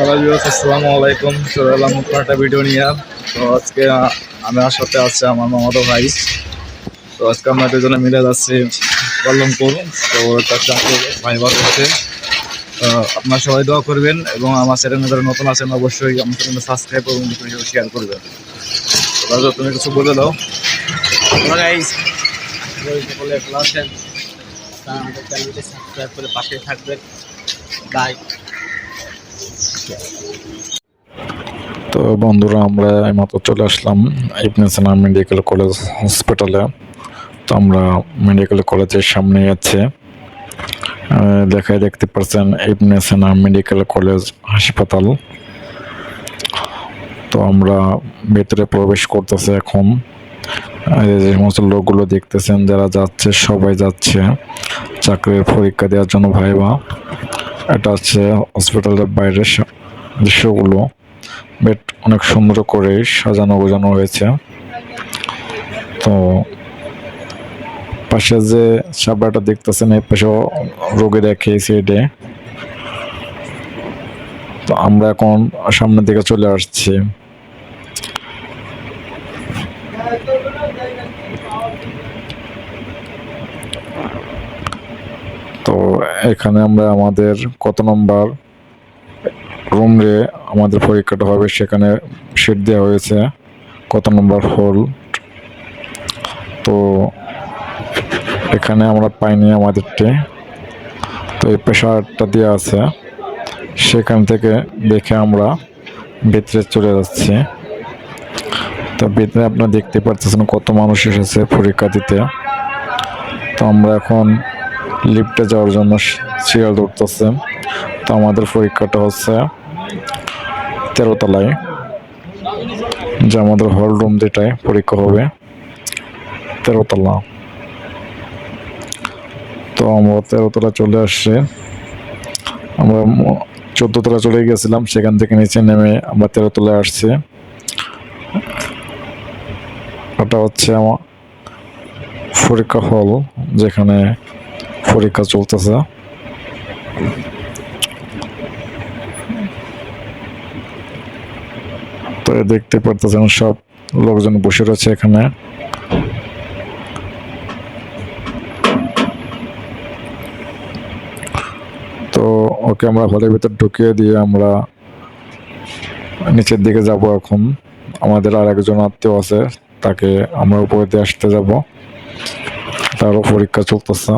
Hello viewers, আসসালামু আলাইকুম। চলে এলাম নতুন একটা ভিডিও নিয়ে। তো আজকে আমার সাথে আছে আমার মামাতো ভাই। তো আজকে আমরা দুজনে মিলে যাচ্ছি কল্লমপুর তো আমাকে ভাই বার হচ্ছে আপনারা সবাই দোয়া করবেন এবং আমার চ্যানেল যারা নতুন আছেন, অবশ্যই আমার চ্যানেল সাবস্ক্রাইব এবং শেয়ার করবেন। তো তুমি কিছু বলে দাও। সকলে ভালো আছেন আমাদের চ্যানেলটি সাবস্ক্রাইব করে পাশে থাকবেন। বাই তো বন্ধুরা আমরা এইমাত্র চলে আসলাম ইবনে সিনা মেডিকেল কলেজ হসপিটালে। তো আমরা মেডিকেল কলেজের সামনে আহ, দেখায় দেখতে পাচ্ছেন ইবনে সিনা মেডিকেল কলেজ হাসপাতাল। তো আমরা ভেতরে প্রবেশ করতেছে এখন। যে সমস্ত লোকগুলো দেখতেছেন যারা যাচ্ছে সবাই যাচ্ছে চাকরির পরীক্ষা দেওয়ার জন্য ভাইবা। এটা হচ্ছে হসপিটালের বাইরের সা- দৃশ্যগুলো বেট অনেক সুন্দর করে সাজানো গোজানো হয়েছে। তো পাশে যে সাবড়াটা দেখতেছেন এই পাশেও রোগী দেখে সাইডে তো আমরা এখন সামনের দিকে চলে আসছি। তো এখানে আমরা আমাদের কত নম্বর রুমে আমাদের পরীক্ষাটা হবে, সেখানে সিট দেওয়া হয়েছে কত নম্বর হল তো এখানে আমরা পাইনি আমাদেরটি। তো এই প্রেশারটা দেওয়া আছে। সেখান থেকে দেখে আমরা ভিতরে চলে যাচ্ছি। তো ভিতরে আপনারা দেখতে পাচ্ছেন কত মানুষ এসেছে পরীক্ষা দিতে। তো আমরা এখন লিফটে যাওয়ার জন্য সিরিয়াল ধরতেছে। তো আমাদের পরীক্ষাটা হচ্ছে তেরো তলায় যে আমাদের হল রুম যেটায় পরীক্ষা হবে। তেরো তলা তো আমরা তেরো তলা চলে আসছে। আমরা চোদ্দ তলা চলে গেছিলাম, সেখান থেকে নিচে নেমে আমরা তেরো তলায় আসছি। ওটা হচ্ছে আমার পরীক্ষা হল, যেখানে পরীক্ষা চলতেছে। তো দেখতে পারতেছেন সব লোকজন বসে রয়েছে এখানে। তো ওকে আমরা হলের ভিতর ঢুকিয়ে দিয়ে আমরা নিচের দিকে যাব এখন। আমাদের আর একজন আত্মীয় আছে, তাকে আমরা উপরে দিয়ে আসতে যাব। তারও পরীক্ষা চলতেছে।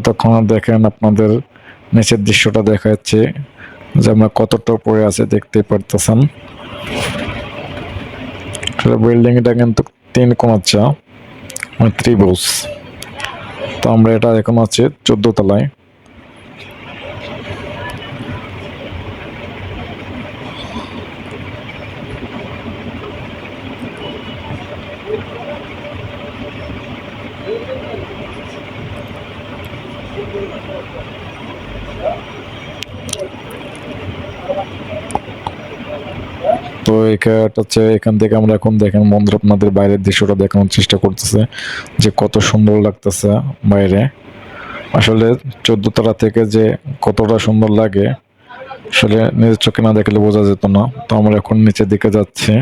ততক্ষণ দেখেন আপনাদের নিচের দৃশ্যটা দেখা যাচ্ছে যে আমরা কতটা পড়ে আছে দেখতে পারতেছেন। বিল্ডিংটা কিন্তু তিন কোনাচ্ছা মানে ত্রিভুজ। তো আমরা এটা এখন আছে চোদ্দ তলায়। তো এটা হচ্ছে এখান থেকে আমরা এখন দেখেন বন্ধুরা আপনাদের বাইরের দৃশ্যটা দেখানোর চেষ্টা করতেছে, যে কত সুন্দর লাগতেছে বাইরে। আসলে চোদ্দ তলা থেকে যে কতটা সুন্দর লাগে, আসলে নিজের চোখে না দেখলে বোঝা যেত না। তো আমরা এখন নিচের দিকে যাচ্ছি।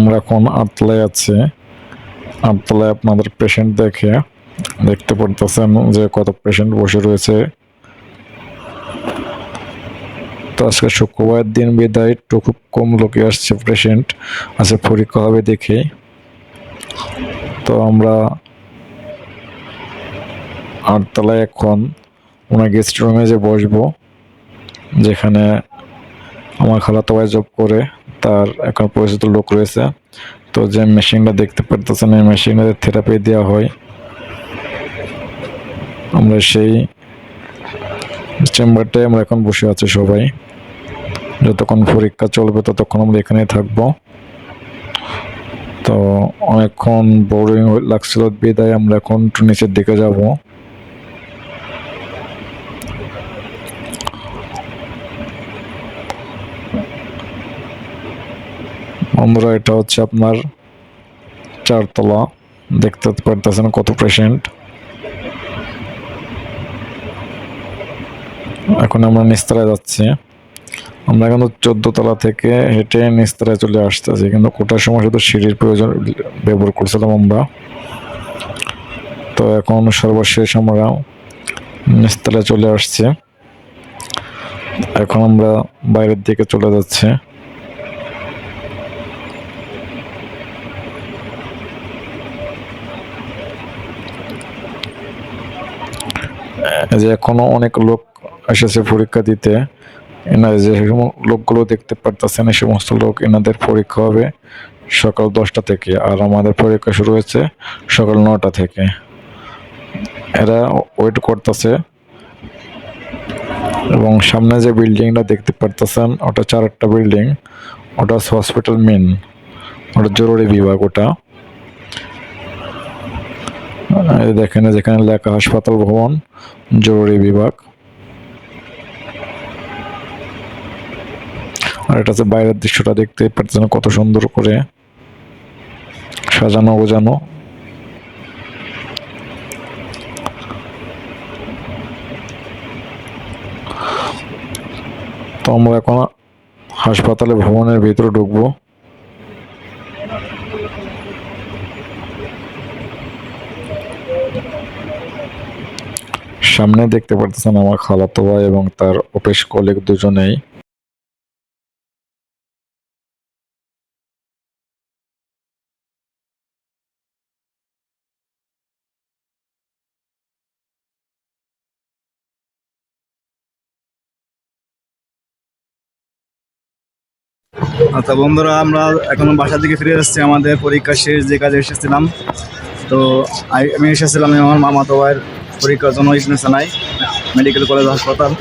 আমরা এখন আটতলায় আছি। আটতলায় আপনাদের পেশেন্ট দেখে দেখতে পারতেছেন যে কত পেশেন্ট বসে রয়েছে। তো আজকে শুক্রবার দিন বিদায়, একটু খুব কম লোকে আসছে পেশেন্ট আছে পরীক্ষা হবে দেখে। তো আমরা আটতলায় এখন ওনার গেস্ট রুমে যে বসবো, যেখানে আমার খালাতো ভাই জব করে। তার এখন পরিচিত লোক রয়েছে। তো যে মেশিনটা দেখতে পারতেছেন, এই মেশিনে থেরাপি দেওয়া হয়। আমরা সেই চেম্বারটায় আমরা এখন বসে আছি সবাই। যতক্ষণ পরীক্ষা চলবে, ততক্ষণ আমরা এখানেই থাকব। তো অনেকক্ষণ বোরিং লাগছিল, বিদায়। আমরা এখন একটু নিচের দিকে যাব। বন্ধুরা এটা হচ্ছে আপনার চারতলা। দেখতে পারতেছেন কত পেশেন্ট এখন আমরা নিস্তলায় যাচ্ছি। আমরা কিন্তু চোদ্দ তলা থেকে হেঁটে নিস্তলায় চলে আসতেছি, কিন্তু কোটার সময় শুধু সিঁড়ির প্রয়োজন ব্যবহার করছিলাম আমরা। তো এখন সর্বশেষ আমরা নিস্তলায় চলে আসছি। এখন আমরা বাইরের দিকে চলে যাচ্ছি। যে এখনও অনেক লোক এসেছে পরীক্ষা দিতে। এনারা যে লোকগুলো দেখতে পারতেছেন, এই সমস্ত লোক এনাদের পরীক্ষা হবে সকাল দশটা থেকে আর আমাদের পরীক্ষা শুরু হয়েছে সকাল নটা থেকে। এরা ওয়েট করতেছে এবং সামনে যে বিল্ডিংটা দেখতে পারতেছেন, ওটা চারটা বিল্ডিং, ওটা হসপিটাল মেন ওটা জরুরি বিভাগ ওটা। দেখেন যেখানে লেখা হাসপাতাল ভবন, জরুরি বিভাগ। আর এটা হচ্ছে বাইরের দৃশ্যটা দেখতে পাচ্ছেন কত সুন্দর করে সাজানো গোজানো তো আমরা এখন হাসপাতালে ভবনের ভিতরে ঢুকবো। সামনে দেখতে পারতেছেন আমার খালাতো ভাই এবং তার অফিস কলিগ দুজনেই। আচ্ছা বন্ধুরা, আমরা এখন বাসার দিকে ফিরে এসেছি আমাদের পরীক্ষা শেষ, যে কাজে এসেছিলাম। তো আমি এসেছিলাম আমার মামাতো ভাইয়ের পরীক্ষার জন্য ইসনেসানাই মেডিকেল কলেজ হাসপাতাল।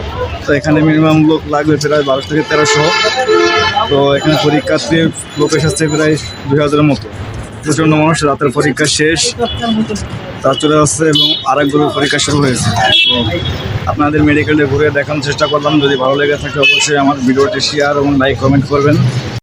তো এখানে মিনিমাম লোক লাগবে প্রায় বারোশো থেকে তেরোশো। তো এখানে পরীক্ষার্থী লোক এসেছে প্রায় দুই হাজারের মতো। প্রচণ্ড মানুষ, রাতের পরীক্ষা শেষ। তার চলে যাচ্ছে এবং আরেক গ্রুপের পরীক্ষা শুরু হয়েছে। আপনাদের মেডিকেলে ঘুরে দেখানোর চেষ্টা করলাম। যদি ভালো লেগে থাকে অবশ্যই আমার ভিডিওটি শেয়ার এবং লাইক কমেন্ট করবেন।